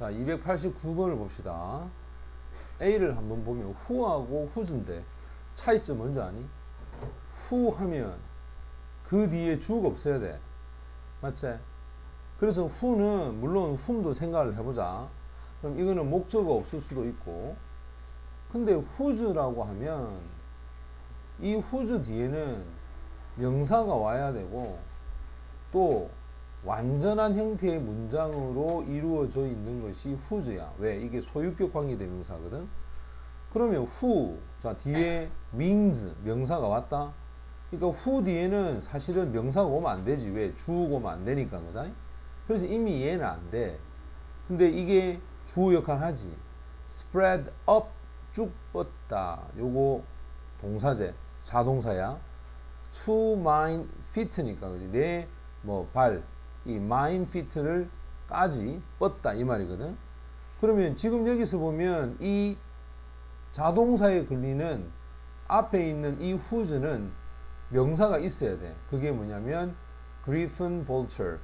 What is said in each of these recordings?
자, 289번을 봅시다. A를 한번 보면 who하고 who's인데 차이점 뭔지 아니? who 하면 그 뒤에 주어가 없어야 돼. 맞지? 그래서 who는 물론 whom도 생각을 해보자. 그럼 이거는 목적어 없을 수도 있고 근데 who's라고 하면 이 who's 뒤에는 명사가 와야 되고 또 완전한 형태의 문장으로 이루어져 있는 것이 who's야. 왜? 이게 소유격 관계 대명사거든. 그러면 who 자 뒤에 means 명사가 왔다. 그러니까 who 뒤에는 사실은 명사가 오면 안 되지. 왜? 주어가 오면 안 되니까 그죠? 그래서 이미 얘는 안 돼. 근데 이게 주어 역할 하지. spread up 쭉 뻗다. 요거 동사제 자동사야. to my feet니까 그지. 내 뭐 발 이 my feet를 까지 뻗다 이 말이거든. 그러면 지금 여기서 보면 이 자동사에 걸리는 앞에 있는 이 who's는 명사가 있어야 돼. 그게 뭐냐면 griffin vulture.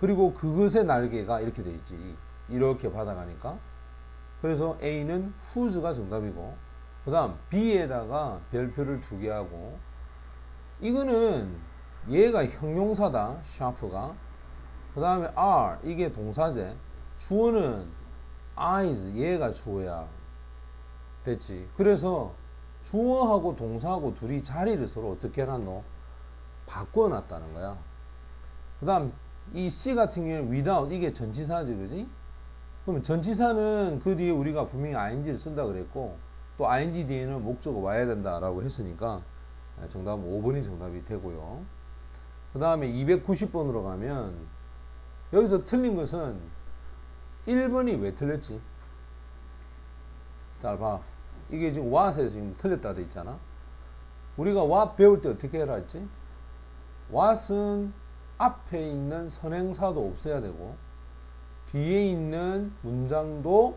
그리고 그것의 날개가 이렇게 돼 있지. 이렇게 받아가니까. 그래서 A는 who's가 정답이고, 그 다음 B에다가 별표를 두 개 하고, 이거는 얘가 형용사다, sharp가. 그 다음에 are, 이게 동사제. 주어는 eyes, 얘가 주어야. 됐지. 그래서 주어하고 동사하고 둘이 자리를 서로 어떻게 해놨노? 바꿔놨다는 거야. 그 다음 이 C 같은 경우에는 without 이게 전치사지 그지? 그러면 전치사는 그 뒤에 우리가 분명히 ing를 쓴다 그랬고 또 ing 뒤에는 목적어 와야 된다라고 했으니까 정답은 5번이 정답이 되고요. 그 다음에 290번으로 가면 여기서 틀린 것은 1번이 왜 틀렸지? 잘 봐. 이게 지금 what에서 지금 틀렸다 돼 있잖아. 우리가 what 배울 때 어떻게 해라 했지? what은 앞에 있는 선행사도 없어야 되고 뒤에 있는 문장도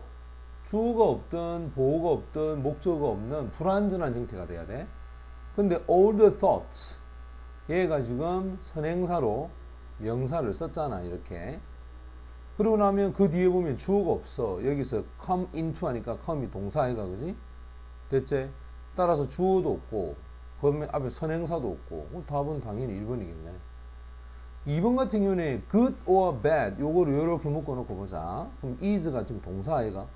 주어가 없든 보어가 없든 목적어가 없는 불완전한 형태가 돼야 돼. 근데 all the thoughts 얘가 지금 선행사로 명사를 썼잖아 이렇게. 그러고 나면 그 뒤에 보면 주어가 없어. 여기서 come into 하니까 come이 동사이가 그지? 됐지? 따라서 주어도 없고 그 앞에 선행사도 없고 답은 당연히 1번이겠네. 2번 같은 경우는 good or bad 요거를 이렇게 묶어놓고 보자. 그럼 is가 지금 동사 아이가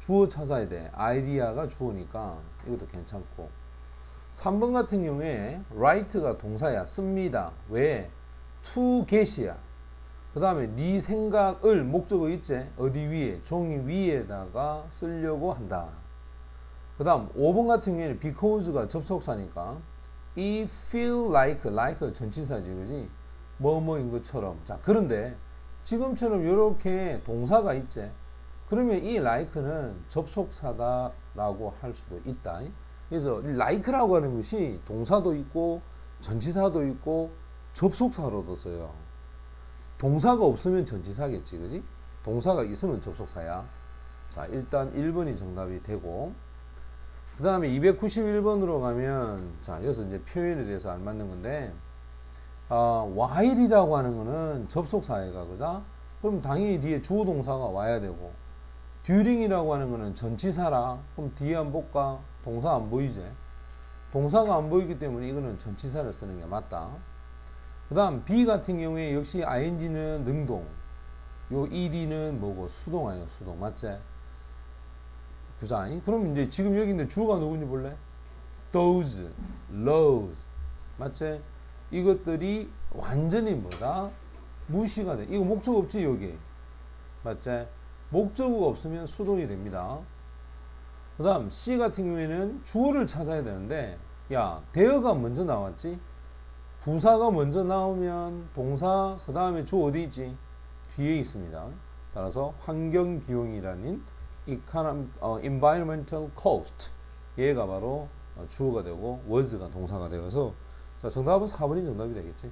주어 찾아야 돼. 아이디어가 주어니까 이것도 괜찮고. 3번 같은 경우에 write가 동사야. 씁니다. 왜? to get이야. 그 다음에 네 생각을 목적어 있지? 어디 위에? 종이 위에다가 쓰려고 한다. 그 다음 5번 같은 경우에는 because가 접속사니까 이 feel like, like 전치사지 그지? 뭐뭐인 것처럼 자 그런데 지금처럼 이렇게 동사가 있지? 그러면 이 like는 접속사다 라고 할 수도 있다. 그래서 like라고 하는 것이 동사도 있고 전치사도 있고 접속사로도 써요. 동사가 없으면 전치사겠지, 그지? 동사가 있으면 접속사야. 자, 일단 1번이 정답이 되고, 그 다음에 291번으로 가면, 자, 여기서 이제 표현에 대해서 안 맞는 건데, 아, while이라고 하는 거는 접속사회가, 그자? 그럼 당연히 뒤에 주어 동사가 와야 되고, during이라고 하는 거는 전치사라. 그럼 뒤에 안 볼까? 동사 안 보이지? 동사가 안 보이기 때문에 이거는 전치사를 쓰는 게 맞다. 그 다음 B 같은 경우에 역시 ing는 능동 요 ed는 뭐고 수동 아니야 수동 맞지? 그자 그럼 이제 지금 여기 있는 주어가 누군지 볼래? those, those 맞지? 이것들이 완전히 뭐다? 무시가 돼 이거 목적 없지 여기 맞지? 목적어가 없으면 수동이 됩니다 그 다음 C 같은 경우에는 주어를 찾아야 되는데 야 대어가 먼저 나왔지? 부사가 먼저 나오면 동사 그 다음에 주 어디 있지? 뒤에 있습니다. 따라서 환경 비용이라는 economic, 어, environmental cost 얘가 바로 주어가 되고 was가 동사가 되어서 자 정답은 4번이 정답이 되겠지.